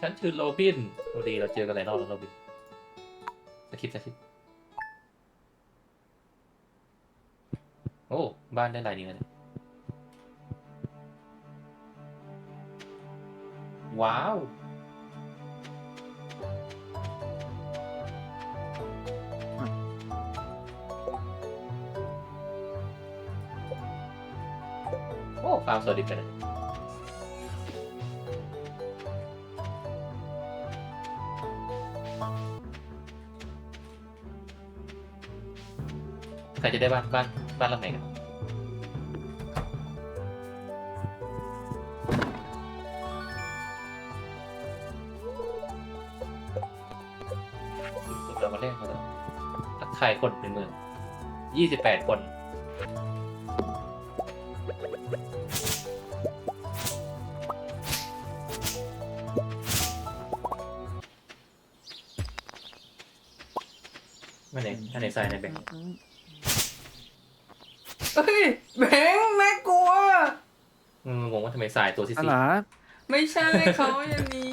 ฉันชื่อโรบินพอดีเราเจอกันหลายรอบแล้วโรบินสคริปต์สคริปต์โอ้ บ้านได้หลายนี้เลยนว้าว โอ้ฟาร์มสวัสดิกันนะ ใครจะได้บ้านบ้านบ้านหลังไหนกันเรามาเล่นเขาแล้วทักทายคนในเมืองยี่สิบแปดคนำไมทรายตัวซีอะซีไรไม่ใช่เขาอย่างนี้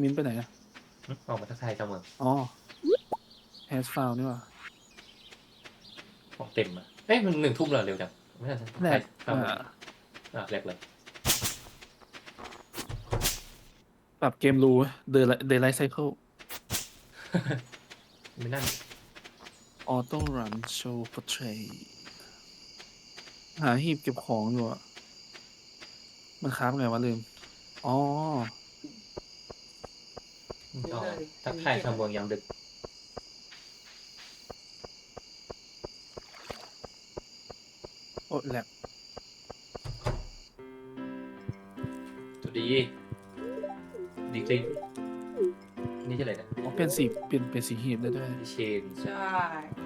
มิ้นท์ไปไหนอะออกมาทักทายชาวเมืองอ๋อแฮสฟาวนี่หว่าของเต็มอะเอ้ยมันหนึ่งทุ่มแล้วเร็วจังไม่ใช่แรกชาวเมืองอ่าอะแรกเลยปรับเกมรูเดย์เดย์ไลท์ไซเคิลไม่นั่น ออโต้รันโชว์พอเทร หาหีบเก็บของอยู่อะมันค้าบไงวะลืม อ๋ออ๋อทักทายชาวเมืองยามดึก โอ้แหลกสวัสดี ดีจริงนี่ชื่ออะไรนะอ๋อเปลี่ยนสีเปลี่ยนเป็นสีหีบได้ด้วยดิเชนใช่ใช่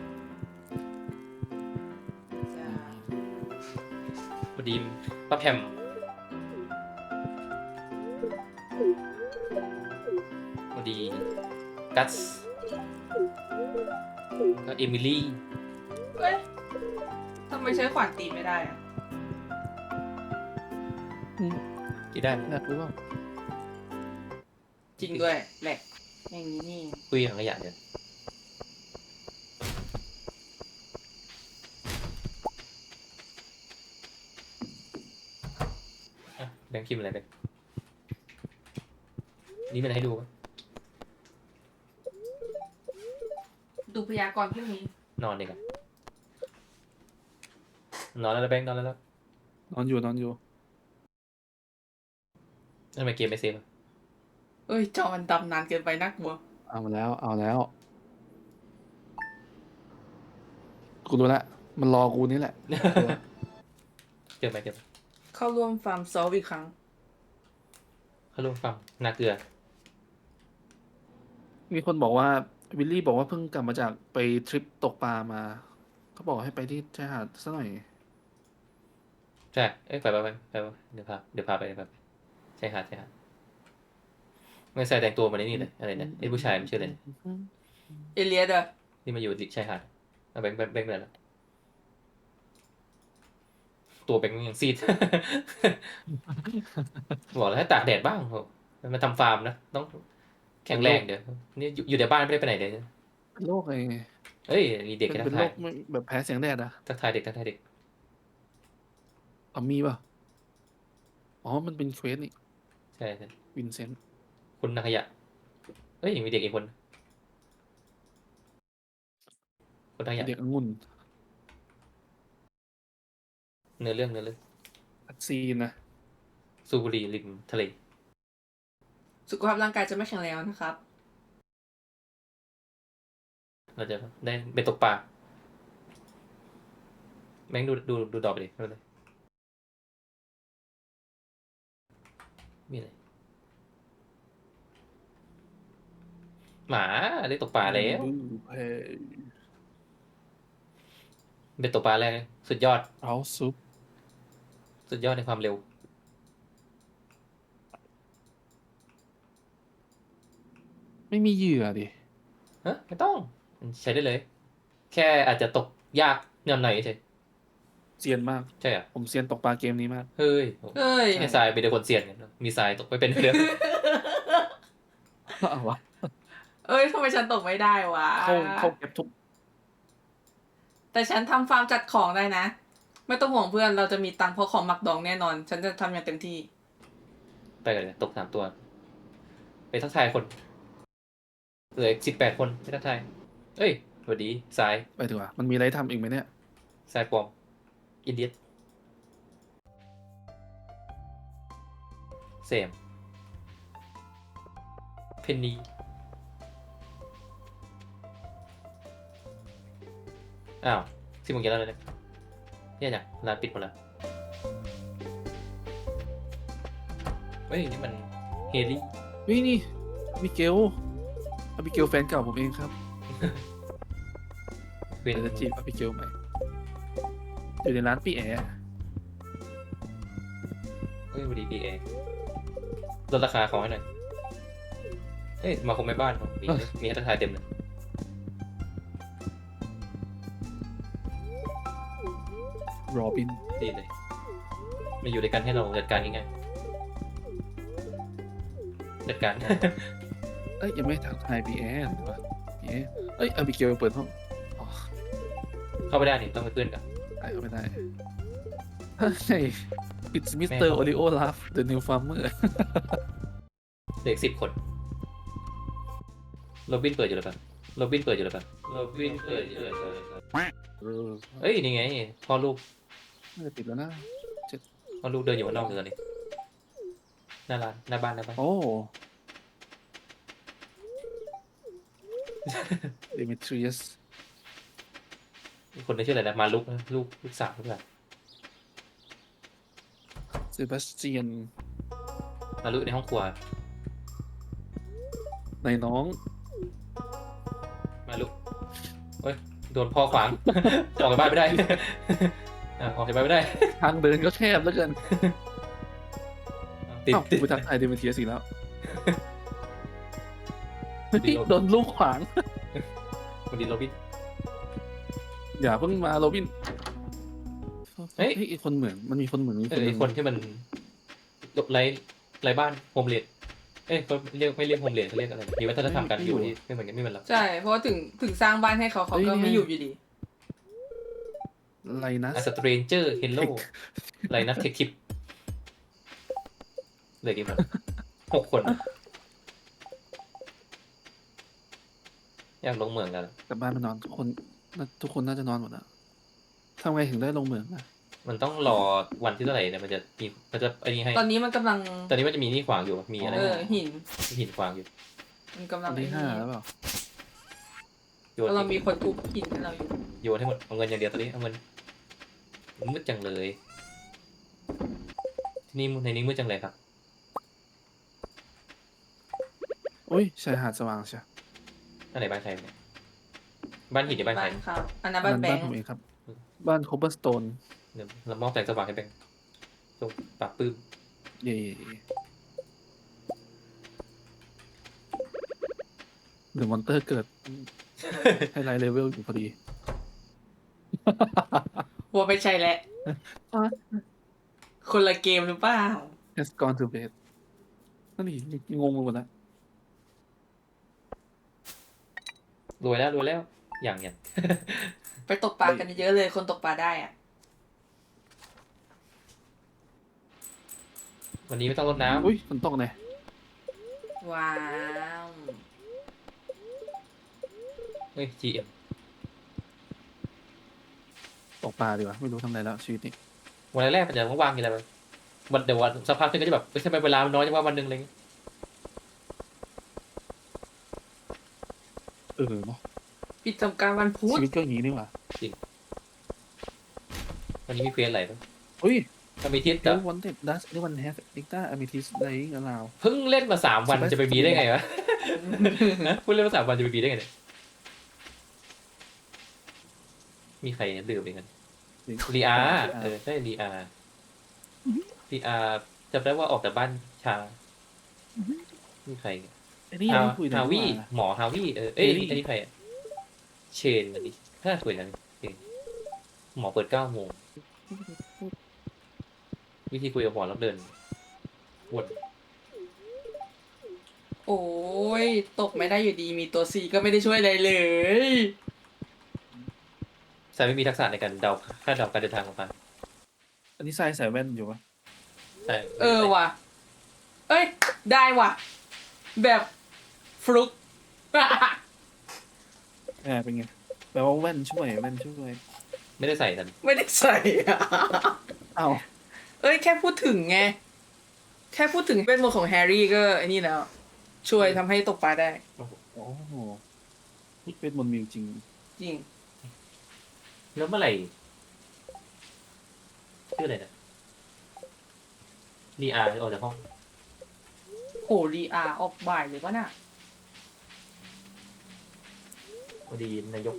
สวัสดีป้าแพมสวัสดี กัสก็เอมิลี่เฮ้ยทำไมใช้ขวานตีไม่ได้อะที่ได้ไหมแหลกหรือเปล่าจริงด้วยแหลกอย่างนี้นี่คุยถังขยะเดี๋ยวอะ แบงค์พิมพ์อะไรแบงค์นี่มันให้ดูปะดูพยากรณ์พรุ่งนี้ นอนดีกว่านอนแล้วนะแบงค์นอนแล้วแล้วนอนอยู่นอนอยู่ทำไมเกมไม่เซฟอะเอ้ย จอมันดำนานเกินไปน่ากลัว เอาแล้ว เอาแล้วกูรู้ละมันรอกูนี่แหละ เจอไหมเจอไหม เข้าร่วมฟาร์มซอลอีกครั้ง เขาลงฟังนาเกลือ มีคนบอกว่าวิลลี่บอกว่าเพิ่งกลับมาจากไปทริปตกปลามา เขาบอกให้ไปที่ชายหาดสักหน่อย ใช่ เอ้ยไปไปไปไปไปเดี๋ยวพาเดี๋ยวพาไปเดี๋ยวพาไปใช่หาดใช่หาดไม่ใส่แต่งตัวมาในนี่เลยอะไรนะไอ้ผู้ชายมันชื่ออะไรนะเอเลียดอะที่มาอยู่ที่ชายหาดเอาแบงค์แบงค์แบงค์ไปไหนแล้ว ตัวแบงค์ยังซีด บอกแล้วให้ตากแดดบ้างโหมาทำฟาร์มนะ ต้องแข็งแรงเดี๋ยวนี่อยู่อยู่แต่บ้านไม่ได้ไปไหนเลยเป็นโรคไงเอ้ยมีเด็กเป็นทัเป็นกโรทายคไม่แบบแพ้แสงแดดอะทักทายเด็กทักทายเด็กอ๋อมีป่ะ อ๋อ มันเป็นเควสนี่ ใช่ใช่วินเซนต์คุณนักขยะเอ้ยมีเด็กอีกคนคนนักขยะ เด็กองุ่น เนื้อเรื่องเนื้อเรื่องอัดซีนนะสูบบุหรีริมทะเล สุขภาพร่างกายจะไม่แข็งแรงนะครับ เราจะได้ไปตกปลาแม่งดูดูดูดอกไปดิดูเลยมีอะไรหมาได้ตกปลาแล้วเฮ้ยเป็นตกปลาแล้วสุดยอดเอาซุป สุดยอดในความเร็ว ไม่มีเหยื่อดิฮะไม่ต้องใช้ได้เลย แค่อาจจะตกยากนิดหน่อยเฉยเซียนมาก ใช่อะผมเซียนตกปลาเกมนี้มาก เฮ้ยเอ้ยไอ้ทรายเป็นแต่คนเซียนไงมีทรายตกไปเป็นเรื่องเอาวะเอ้ยทำไมฉันตกไม่ได้วะ เข้าเข้าเก็บทุก แต่ฉันทำฟาร์มจัดของได้นะ ไม่ต้องห่วงเพื่อนเราจะมีตังค์เพราะของหมักดองแน่นอน ฉันจะทำอย่างเต็มที่ ไปกันเลยตกสามตัว ไปทักทายคนเหลือสิบแปดคนไปทักทาย เอ้ยสวัสดีทรายไปดีกว่ามันมีอะไรทำอีกไหมเนี่ยทรายปลอมอินเดียเซมเพนนีอ้าวสิบโมงเย็นแล้วเนี่ย เนี่ยจ้ะร้านปิดหมดแล้วเฮ้ยนี่มันเฮลี่วินี่อบิเกลอบิเกลแฟนเก่าผมเองครับเวนเดี๋ยวจะจีบอบิเกลใหม่อยู่ในร้านปีแอร์เฮ้ยวันดีพีเอลดราคาเขาให้หน่อยเฮ้ยมาคงไม่บ้านเขามีมีให้ทักทายเต็มเลย โรบิน ดีเลยมาอยู่ด้วยกันให้เราจัดการง่ายๆจัดการ เอ้ยยังไม่ทักทายปีแอร์หรือว่าปีแอร์เอ้ยอบิเกลเปิดห้องอ๋อเข้าไม่ได้นี่ต้องไปเพื่อนกันได้ก็ไม่ได้เฮ้ย it's Mr. Oreo Love the new farmer เหลืออีกสิบคนโรบินเปิดอยู่แล้วกันโรบินเปิดอยู่แล้วกันโรบินเปิดอยู่แล้วกันเออเอ้ยนี่ไงพ่อลูก น่าจะปิดแล้วนะพ่อลูกเดินอยู่ข้างนอกเลยตอนนี้หน้าร้านหน้าบ้านหน้าบ้านโอ้ Demetrius คนนี้ชื่ออะไรนะมาลุกนะลูกลูกสาวหรือเปล่า Sebastian มาลุกในห้องครัว ในน้อง มาลุกเฮ้ยโดนพ่อขวางจะออกจากบ้านไม่ได้ อะออกจากบ้านไม่ได้ ทางเดินก็แคบแล้วเกินติดอ้าวติด กูทักทายเดเมเทียสีแล้วดีลบ โดนลูกขวาง คนดีโรบิน อย่าเพิ่งมาโรบินเฮ้ยไอ้คนเหมือนมันมีคนเหมือนมีเอคนอหไอนึ่งคนที่มันไร้ไร้บ้านโฮมเลดเอ้ยเขาเรียกไม่เรียกโฮมเลดเขาเรียกอะไรมีวัฒนธรรมการอยู่ที่ไม่เหมือนกันไม่เหมือนเรา ใช่ เพราะว่าถึงถึงสร้างบ้านให้เขาเขาก็ไม่อยู่อยู่ดี ไรนะอะสเตรนเจอร์เฮลโลอะไรนะเทคทิปเหลยกี่คนหกคน อยากลงเมืองกันกลับบ้านมานอนทุกคนน่าทุกคนน่าจะนอนหมดแล้วทำไงถึงได้ลงเหมืองอะมันต้องรอวันที่เท่าไหร่เนี่ยมันจะมีมันจะไอ้นี่ให้ ตอนนี้มันกำลังตอนนี้มันจะมีนี่ขวางอยู่มีอะไรเออหินมีหินขวางอยู่มันกำลัวังนที่ห้าแล้วเปล่าโยนเรามีคนทุบหินให้เราอยู่โยนให้หมดเอาเงินอย่างเดียวตอนนี้เอาเงิน มืดจังเลย ที่นี่ในนี้มืดจังเลยครับโอ้ยชายหาดสว่างใช่อันไหนบ้านใครเนี่ยบ้านหินหรือบ้านใครบ้านเขาอันนั้นบ้าบ้านนแบบ้านงค์ผมเองครับ บ้านโคเบอร์สโตนเดี๋ยวเรามอบแสงสว่างให้แบงค์ตรงปากปื้มเย่เดอะมอนเตอร์เกิด ให้ไลท์เลเวลอยู่พอดี วัวไปใช่แหละอะคนละเกมหรือเปล่า has gone to bed นั่นนี่งงไปหมดแล้วรวยแล้วรวยแล้ว อย่างอย่างไปตกปลากันเยอะเลย คนตกปลาได้อะ วันนี้ไม่ต้องรดน้ำอุ้ยฝนตกไงว้าว เฮ้ย GM ตกปลาดีกว่าไม่รู้ทำอะไรแล้วชีวิตนี้วันแรกมันจะว่างๆมีอะไรบ้างวันเดี๋ยววันสักพักนึงก็จะแบบเอ้ยทำไมเวลามันน้อยจังว่าวันหนึ่งอะไรเงี้ยเออเนาะปิดทำการวันพุธชีวิตก็อย่างนี้นี่หว่าวันนี้มีเควสอะไรบ้างอุ้ยก็มีทิศเดี๋แต่ยววันเด็ดดัชนี่วันแฮฟดิกต้าอเมทิสไลท์กับลาว เพิ่งเล่นมาสามวันจะไปบีได้ไงวะ นะเพิ่งเล่นมาสามวันจะไปบีได้ไงเนี่ย มีใครดื่มอีกกันรีอาเออใช่รีอารีอาจำได้ว่าออกจากบ้านช้ามีใครไอ้นี่ฮายังคุยฮาวี่นะหมอฮาวี่เออเอ้ยเฮ้ยอันนี้ใครอะเชนอันนี้ถ้าคุยนั้นเองหมอเปิดเก้าโมงวิธีคุยกับหมอรับเดินวนโอ้ย ตกไม่ได้อยู่ดีมีตัวซีก็ไม่ได้ช่วยอะไรเลย สายไม่มีทักษะในการเดาคาดเดาการเดินทางของมันอันนี้ทรายใส่แว่นอยู่ปะใช่เออว่ะ เอ้ย ได้ว่ะ แบบฟลุกแอบเป็นไงแปลว่าแว่นช่วยแว่นช่วยไม่ได้ใส่ทันไม่ได้ใส่อะอ้าวเอ้ย แค่พูดถึงไง แค่พูดถึงเป็นมนต์ของแฮร์รี่ก็ไอ้นี่แล้ว ช่วยทำให้ตกปลาได้ โอ้โหเป็นมนต์มีจริง จริง แล้วเมื่อไหร่ชื่ออะไรนะดีอาร์ออกจากห้องโหรีอาออกบ่ายเลยปะน่ะพอดีนายก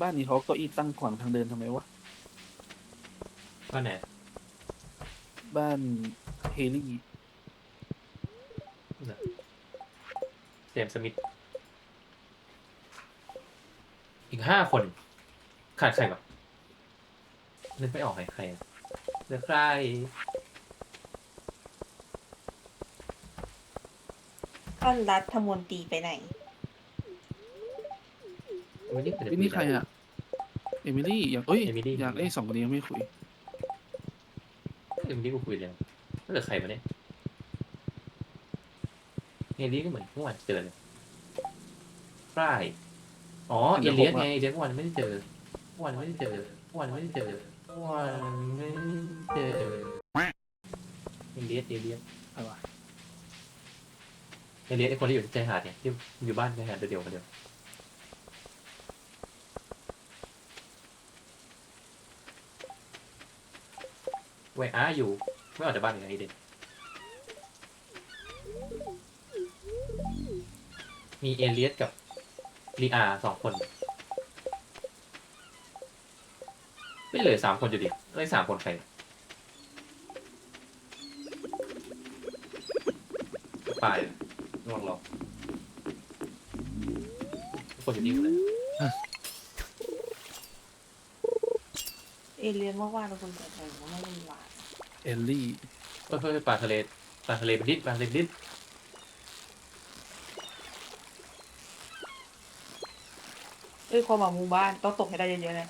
บ้านนี้เขาเอาเก็อีตั้งขวางทางเดินทำไมวะ ก็ไหนบ้านเฮลี่ เจมส์สมิธอี กห้าคน ขาดใครวะนึกไม่ออกใครใครอะเหลือใครท่านรัฐมนตรีไปไหนไม่ได้เปิดนี่นี่ใครอะ เอมิลี่อยากเอ้ยเอมิลี่อยากไอ้สองคนนี้ยังไม่คุย เอมิลี่กูคุยแล้วไม่เหลือใครมาเนี่ยเอมิลี่ก็เหมือนเมื่อวานเจอเลยฟราย อ๋อเอเลียสไงเอเลียสเมื่อวานไม่ได้เจอเมื่อวานไม่ได้เจอเมื่อวานไม่ได้เจอเมื่อวานไม่ได้เจอเอเลียสเอเลียสอะไรวะเอเลียสไอคนที่อยู่ที่ชายหาดเนี่ยที่อยู่บ้านชายหาดเดียวๆกันเดียวเวยอาอยู่ไม่ออกจากบ้านยังไงเด็กมีเอเลียสกับ ลีอาสองคน ไม่เหลือสามคนอยู่ดิเลยสามคนใครไปลองลองทุกคนอยู่นี่หมดเลยเอเลียนเมื่อวานเราคนแต่ไทยว่าไม่มีหวานเอลลี่เฮ้ยเฮ้ยปลาทะเลปลาทะเลเป็นดิดปลาทะเลเป็นดิด เอ้ยความหวังหมู่บ้านต้องตกให้ได้เยอะๆนะ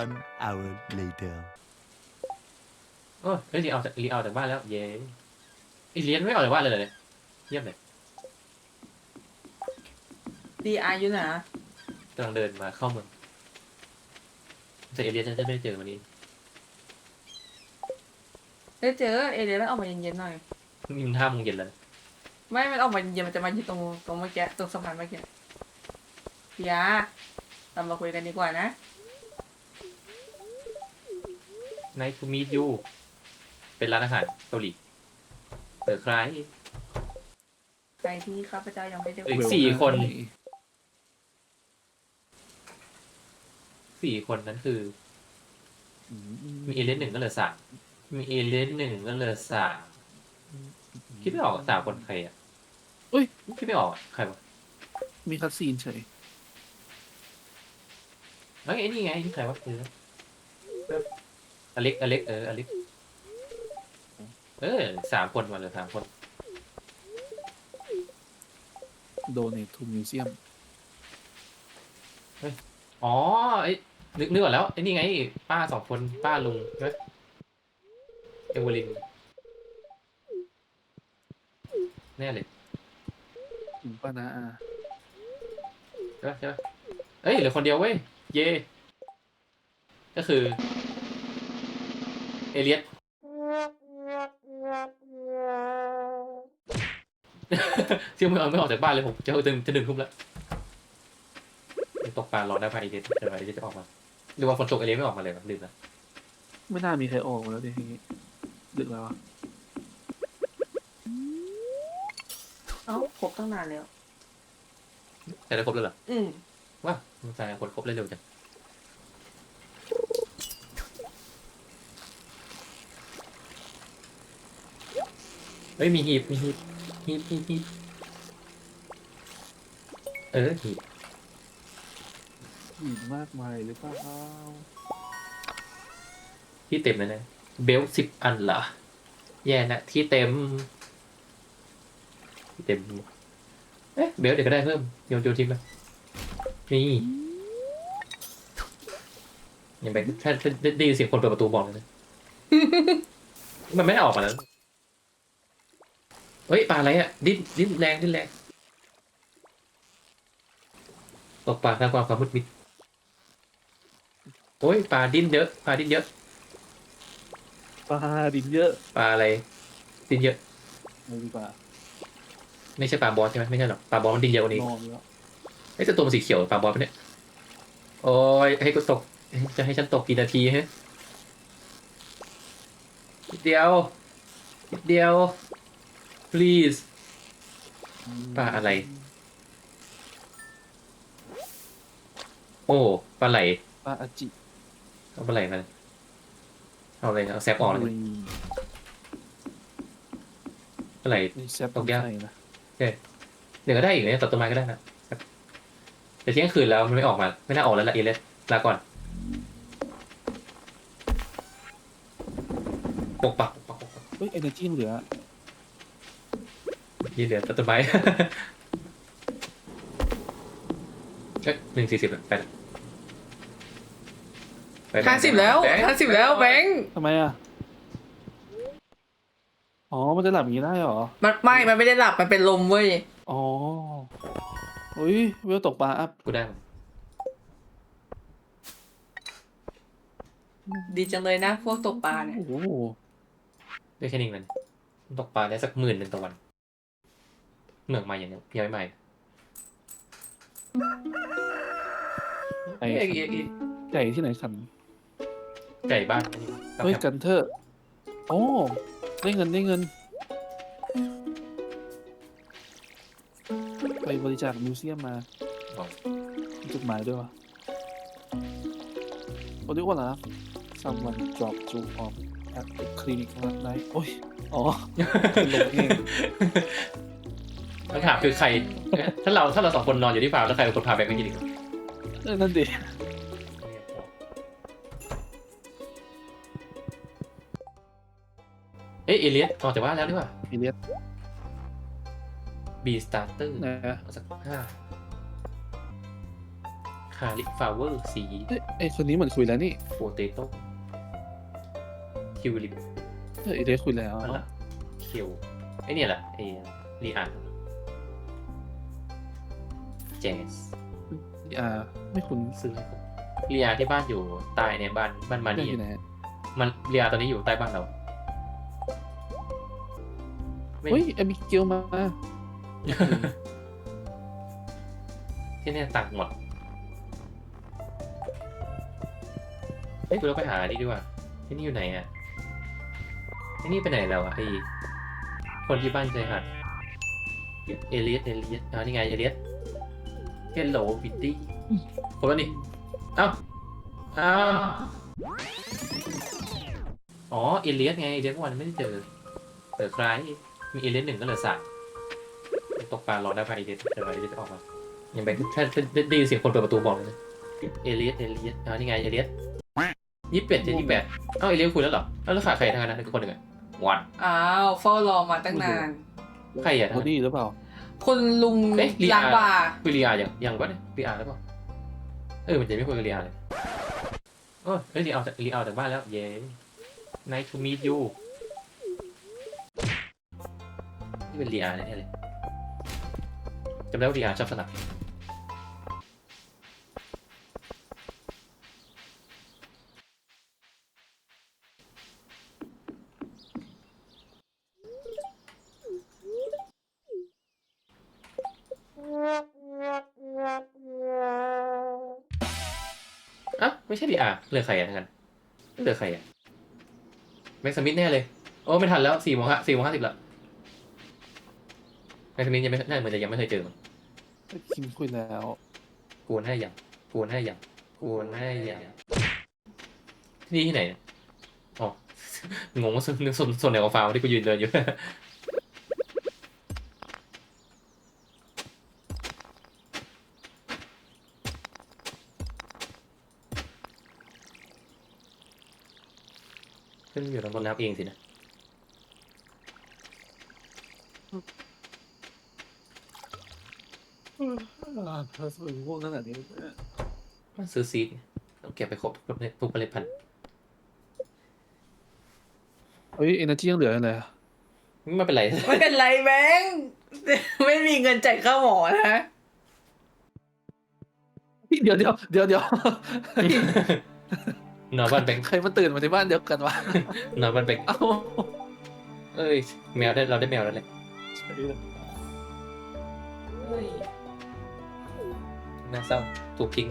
One hour later. เออเฮ้ยรีเอาจากรีเอาจากบ้านแล้ว เย้ไอเลียนไม่ออกจากบ้านเลยเลยเยี่ยมเลยรีอาอยู่นะกำลังเดินมาเข้าเมืองแต่เอเลียนจะไม่ได้เจอวันนี้ ได้เจอเอเลียนแล้วออกมาเย็นๆหน่อย มีมันห้าโมงเย็นแล้วนะไม่มันออกมาเย็นมันจะมาอยู่ตรงตรงเมื่อกี้ตรงสะพานเมื่อกี้พี่ยาเรามาคุยกันดีกว่านะไนท์ทูมีดยูเป็นร้านอาหารเกาหลีเปิดคล้าย ใครที่ข้าพเจ้ายังไม่ได้เอ้ยคุยสี่คน สี่คนนั้นคืออืมมีเอเลียนหนึ่งก็เหลือสามมีเอเลียนหนึ่งก็เหลือสาม คิดไม่ออกสามคนใครอะเอ้ย คิดไม่ออกอะใครวะมีคัดซีนเฉย เอ้ยไอ้นี่ไงนี่ใครวะคืออเล็กอเล็กเอออเล็กเออสามคนมาเหลยสามคน โดเนททูมิวเซียม อ๋อไอ้นึกนึกออกแล้วไอ้นี่ไง ป้าสองคนป้าลุงใช่ไหมเอเวลิน แน่เลยป้านาอาใช่ไหมใช่ไหมเอ้ยเหลือคนเดียวเว้ย เย่ก็คือ เอเลียส เชื่อไม่เอาไม่ออกจากบ้านเลยผมจะจะจะดึงทุ่มแล้วตกปลารอได้ไปเอเลียสเดี๋ยวเอเลียสจะออกมา หรือว่าฝนตกเอเลียสไม่ออกมาเลยวะลืมนะไม่น่ามีใครออกมาแล้วดิทีนี้ดึกแล้วอะ อ้าครบตั้งนานแล้ว แต่ได้ครบแล้วเหรออืมว่ามันกลายเป็นคนครบได้เร็วจังเฮ้ยมีหีบมีหีบหีบหีบหีบเออหีบหินมากมายหรือเปล่าที่เต็มเลยนะเบลสิบอันเหรอแย่นะที่เต็มที่ เต็มเอ๊ะเบลเดี๋ยวก็ได้เพิ่มโยนโยนทิ้งไปนี่ยังไปถ้าถ้าได้ยินเสียงคนเปิดประตูบอกเลยนะมันไม่ได้ออกมาแล้วเฮ้ยปลาอะไรอะดิ้นดิ้นแรงดิ้นแรงตกปลาสร้างความความมืดมิดโอ้ยปลาดิ้นเยอะปลาดิ้นเยอะปลาดินเยอะปลาอะไรดิ้นเยอะเลยดีกว่า ไม่ใช่ปลาบอสใช่ไหมไม่ใช่หรอกปลาบอสมันดิ้นเยอะกว่านี้นอนแล้วไอ้ยแต่ตัวมันสีเขียวปลาบอสปะเนี่ยโอ้ยให้กูตกจะให้ฉันตกกี่นาทีฮะนิดเดียวนิดเดียว please ปลาอะไร โอ้ปลาไหลปลาอาจิเอาปลาไหลมาเอาอะไรเอาแซบออกเลยรีปลาไหล นี่แซบตกยากใส่นะ เดี๋ยวก็ได้อีกเนี่ยตัดต้นไม้ก็ได้นะแต่เที่ยงคืนแล้วมันไม่ออกมา ไม่น่าออกแล้วละเอเลสลาก่อนปกปักปกปักปกปักเฮ้ยเอเนจีเหลือยี่เหลือตัดต้นไม้ เอ้ยหนึ่งสี่สิบไปละไปละห้าสิบแล้วบงค์ห้าสิบแล้วแบงค์ทำไมอะ อ๋อ มันจะหลับอย่างนี้ได้เหรอ มันไม่ มันไม่ได้หลับ มันเป็นลมเว้ย อ๋ออุ้ยเวลตกปลาอัพ กูได้มาดีจังเลยนะ พวกตกปลาเนี่ย โอ้โหได้แค่นี้มันตกปลาได้สักหมื่นหนึ่งต่อวันเหมืองใหม่อย่างเนี้ยยังไม่ใหม่ไอ้เอ้ยเอ้ยเอ้ยไก่ที่ไหนขันไก่บ้านอันนี้เฮ้ยกันเทอร์โอ้ ได้เงินได้เงิน ไปบริจาคมิวเซียมมาอ๋อมีจดหมายด้วยวะเขาเรียกว่าอะไรนะ someone drop you off at the clinic last night โอ้ย อ๋อลงเองคำถามคือใคร ถ้าเราถ้าเราสองคนนอนอยู่ที่ฟาร์มแล้วใครเป็นคนพาแบงค์ไปกินอีกเออนั่นดิ เอ้ยเอเลียสออกจากบ้านแล้วดีกว่าพีเรียสบีสตาร์เตอร์นะ สักห้าคาลิฟลาเวอร์สีเอ้ยไอคนนี้เหมือนคุยแล้วนี่โปเตโต้คิวลิปเออไอเดสคุยแล้วนั่นแหละคิวไอเนี่ยแหละไอรีอาแจสอ่า ไม่คุ้นซื้อให้ผมเรียที่บ้านอยู่ใต้ในบ้านบ้านมาเรื่องนีอยู่ไหนมันเรียตอนนี้อยู่ใต้บ้านเรา ไม่เฮ้ยเอมิเกียวมา ที่เนี่ยตังค์หมดเฮ้ย กูเราไปหาดีดีกว่าที่นี่อยู่ไหนอะที่นี่ไปไหนแล้วอะไอคนที่บ้านใจหัดเอเลียสเอเลียสอ๋อนี่ไงเอเลียสเฮลโลบิตตี้คนละนี่เอ้าเอ้าอ๋อเอเลียสไงเอเลียสเมื่อวันไม่ได้เจอเออใคร มีเอเลียสหนึ่งก็เหลือสามตกปลารอได้ไปเอเลียสเดี๋ยวเอเลียสจะออกมายังไปถ้าถ้าได้ยินเสียงคนเปิดประตูบอกเลยนะเอเลียสเอเลียสอ๋อนี่ไงเอเลียสยี่สิบแปดเจ็ดยี่สิบแปดเอ้าเอเลียสคุยแล้วเหรอแล้วแล้วขาดใครทางนั้นนะคือคนหนึ่งอะวัดอ้าวเฝ้ารอมาตั้งนานใครอะโคดี้หรือเปล่าคุณลุงเอ๊ะลีอาล้างบาร์คุยเรียยังยังวะเนี่ยเรียหรือเปล่าเออมันจะไม่คุยกับเรียเลยโอ้ยเฮ้ยเรียเอาจากเรียเอาจากบ้านแล้วเย้ nice to meet you นี่เป็นเรียแน่ๆเลยจำได้ว่าเรียชอบสลับอะไม่ใช่ดีอะเหลือใครอะทั้งนั้นเหลือใครอะแม็กซ์สมิธแน่เลย โอ้ ไม่ทันแล้วสี่โมงห้าสี่โมงห้าสิบละ ในครั้งนี้ยังไม่น่ามือนจะยังไม่เคยเจอมั้คิมคุยแล้วกูนให้ยางกูนให้ยางกูนให้ยางที่นี่ที่ไหนเอ๋องงว่าส่วนส่วนส่นไหนของฟาร์มที่กูยืนเดินอยู่ ขึ้นอยู่ตรงต้นน้ำเองสินะ เธอสวยง่วงขนาดนี้มันซื้อซีดไงต้องเก็บไปครบทุกเมล็ดทุกเมล็ดพันธุ์เฮ้ยเอเนจียังเหลืออะไรอะไม่เป็นไร ไม่เป็นไรแบงค์ไม่มีเงินจ่ายค่าหมอนะเดี๋ยวเดี๋ยวเดี๋ยวเดี๋ยวนอนบ้านแบงค์ใครมาตื่นมาที่บ้านเดียวกันวะนอนบ้านแบงค์เอ้าเอ้ยแมวได้เราได้แมวแล้วแหละ เฮ้ย น่าเศร้าถูกทิ้ง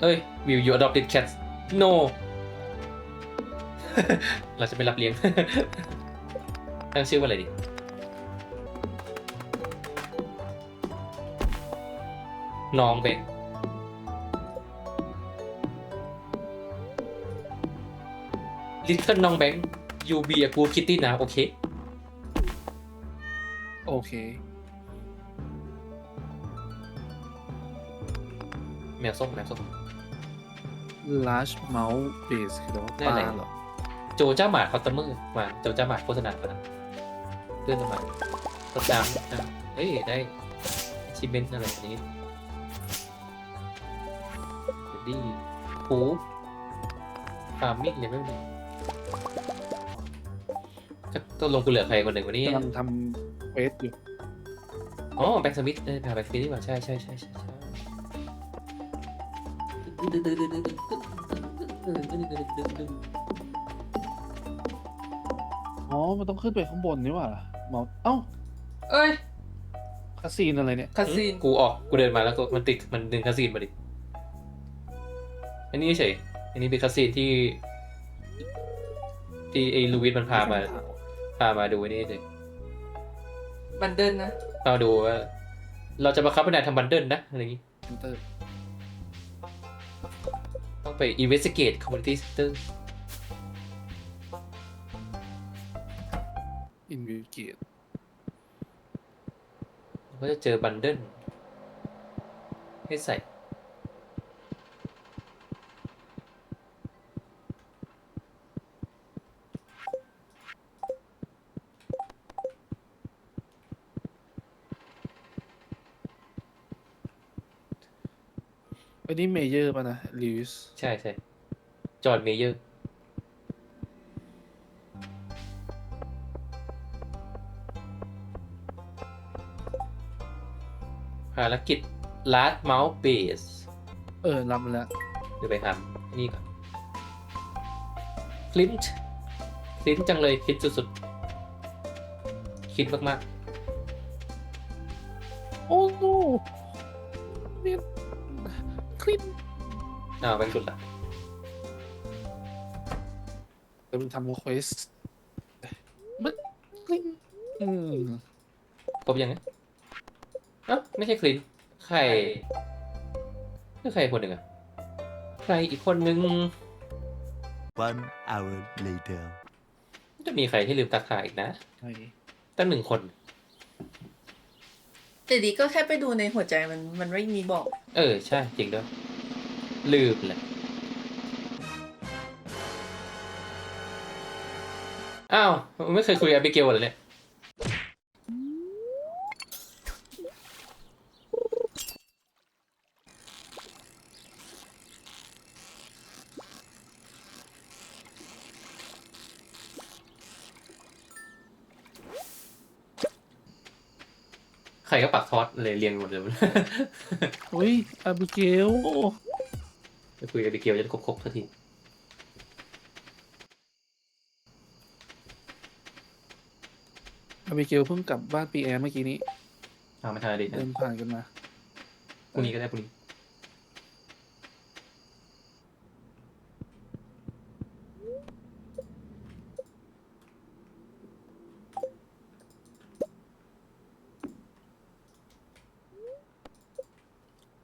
เอ้ย will you adopt this cat no เราจะไม่รับเลี้ยงตั้งชื่อว่าอะไรดีน้องเบง Little น้องแบง you be a good kitty นะ โอเค อเคแมวส้มแมวส้ม large mouse base คือว่าได้ปลาอะไรเหรอโจจ้าหมาคอตเตอร์มือมาโจจ้าหมาโฆษณาไปนะเลื่อนลงมาก็ตามอะเฮ้ย ได้ชิเมนอะไรอันนี้ดีหูฟาร์มิ่งเนี่ยไม่รู้จะต้องลงกูเหลือใครคนหนึ่งวันนี้กำลังทำ เควสอยู่อ๋อแบ็กสมิธเออพาแบ็กสมิธดีกว่าใช่ใช่ใช่ใช่ใช่อ๋อ มันต้องขึ้นไปข้างบนนี่หว่าเมาเอ้าเอ้ยคาซีนอะไรเนี่ยคาซีนกูออกกูเดินมาแล้วก็มันติดมันดึงคาซีนมาดิอันนี้เฉยอันนี้เป็นคาซีนที่ ที่ไอ้ลูวิสมันพามาพามาดูอันนี้เฉย บันเดิลนะพามาดูว่าเราจะบังคับให้นายทำบันเดิลนะอะไรอย่างงี้เตอร์ต้องไป investigate community center อินวิวเกตก็จะเจอบันเดิลให้ใส่ อันนี้เมเยอร์ป่ะนะลิวสใช่ใช่จอห์นเมเยอร์ภารกิจ last mouse base เออรับมาแล้วเดี๋ยวไปทำนี่ก่อนคลินต์คลินต์จังเลยคลินต์สุดๆคิดมากโอ้าวแบงค์สุดละเดี๋ยวมันทำเควสมันคลิปอืมครบยังไงเอ้าไม่ใช่คลินต์ใครคือใครคนหนึ่งอะใครอีกคนนึง One hour later. จะมีใครที่ลืมตาข่ายอีกนะใช่ตั้งหนึ่งคน แต่ดีก็แค่ไปดูในหัวใจมันมันไม่มีบอก เออ ใช่ จริงด้วย ลืมเลยอ้าวไม่เคยคุยกับบิเกลเลยเนี่ยใครก็ปักทอดเลยเรียงหมดเลยเฮ้ยอาบิเกล คุยกับบิเกลจะได้ครบๆสักทีอาบิเกลเพิ่งกลับบ้านปีแอร์เมื่อกี้นี้เอามาทานอะไรดีเดินผ่านกันมาพรุ่งนี้ก็ได้พรุ่งนี้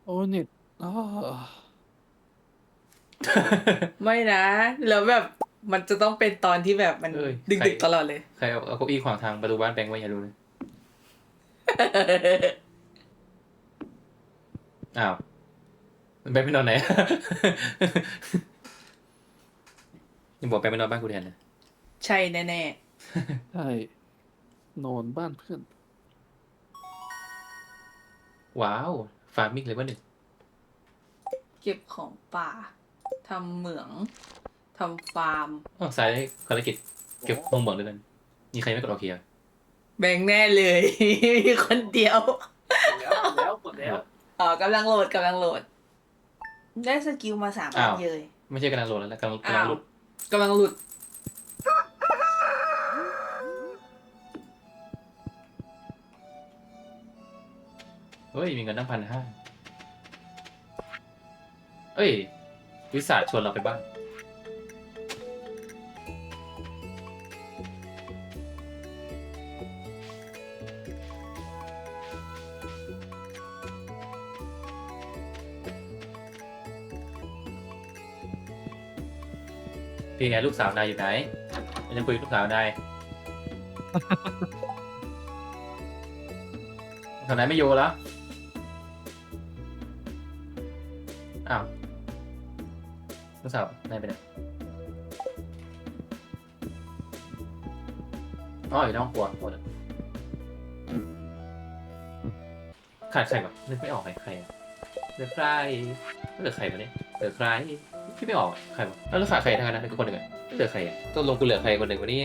โอ้เน็ตอ๋อ ไม่นะ แล้วแบบมันจะต้องเป็นตอนที่แบบมันเอ้ยดึกใคร ดึกๆตลอดเลย ใครเอาเอาเก้าอี้ขวางทางประตูบ้านแบงค์ไว้อย่ารู้นะอ้าวแบงค์ไปนอนไหน ยังบอกแบงค์ไปนอนบ้านกูแทนนะใช่แน่ใช่นอนบ้านเพื่อน ว้าวฟาร์มิงเลยว่าหนึ่ง ๆ เก็บของป่า ทำเหมืองทำฟาร์มอ๋อสายได้ภารกิจเก็บลงเหมืองด้วยกันมีใครไม่กดโอเคอะแบ่งแน่เลย มีคนเดียวแล้วหมดแล้วอ๋อกำลังโหลดกำลังโหลด ได้สกิลมาสามอันเลย ไม่ใช่กำลังโหลดแล้วนะกำลังกำลัอ้างวหลุดกำลังหลุด เฮ้ยมีเงินตั้งพันห้าเอ้ย วิสาชวนเราไปบ้านพี่ไงลูกสาวนายอยู่ไหนยังคุยกับลูกสาวนายสาวนายไม่อยู่แล้ว อ้าว ลูกสาวนายไปไหนอ๋ออยู่ในห้องครัวหมดอะขาดใครแบบนึกไม่ออกใครใครอะเหลือใครเหลือใครมาเนี่ยเหลือใครพี่ไม่ออกอะใครวะแล้วเหลือขาดใครทั้งนั้นนะคือคนหนึ่งอะเหลือใครอะต้องลงกูเหลือใครคนหนึ่งวันนี้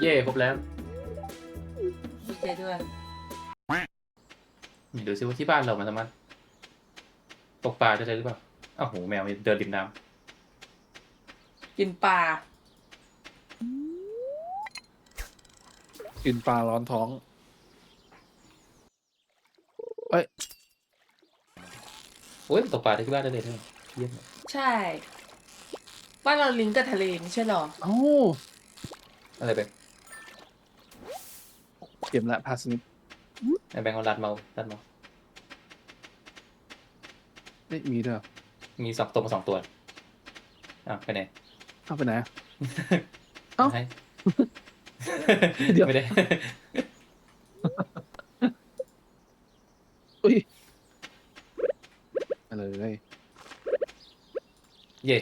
เย่ครบแล้วดีใจด้วยดูซิว่าที่บ้านเรามันสามารถตกปลาได้เลยหรือเปล่า อ้าวโหแมวเดินริมน้กินปลากินปลาร้อนท้องำโอ้ยตกปลาได้ที่บ้านได้เลยเท่าเยี่ยมใช่บ้านเราลิงก์กับทะเลไม่ใช่หรอเอ้าอะไรไปเก็บละพาสนิปไอ้แบงค์เอาลัดเมาลัดเมาเอ้ยมีด้วยเหรอ มีสองตัวมาสองตัวอ้าวไปไหนเอาไปไหนอะ เอ้าให้เดี๋ยวไม่ได้อุ้ยอะไรเลยเย่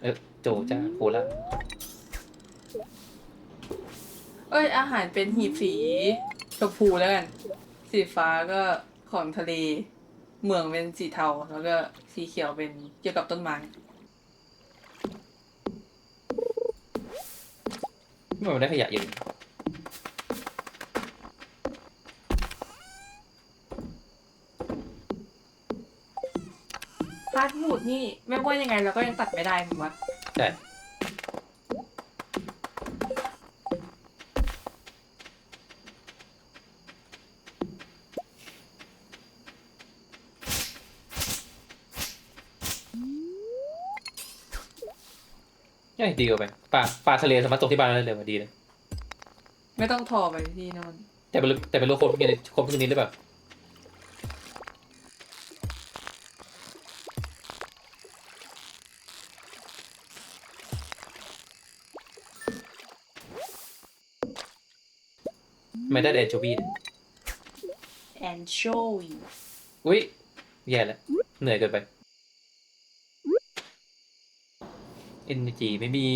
เออโจจ้าโคล่า เอ้ย อาหารเป็นหีบสีชมพูแล้วกัน สีฟ้าก็ของทะเลเหมืองเป็นสีเทา แล้วก็สีเขียวเป็นเกี่ยวกับต้นไม้ไม่มันได้ขยะเยอะพาร์ทบูดนี่ไม่ว่ายังไงเราก็ยังตัดไม่ได้ถูกปะใช่ ยังดีกว่าไปปลาปลาทะเลสามารถตกที่บ้านเราได้เลยว่าดีเลยไม่ต้องทอไปที่นั่นแต่เป็นแต่เป็นโลโครบกินครบทุกชนิดหรือเปล่าไม่ได้แอนโชบีเนี่ยแอนโชวีอุ้ยแย่แล้วเหนื่อยเกินไป เอ็นจีไม่มี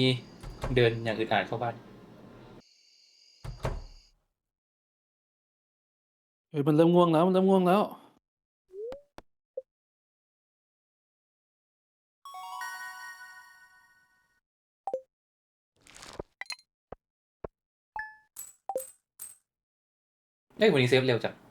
เดินอย่างอื่นอ่านเข้าบ้านเฮ้ยมันเริ่มง่วงแล้วมันเริ่มง่วงแล้วเอ้ยวันนี้เซฟเร็วจัง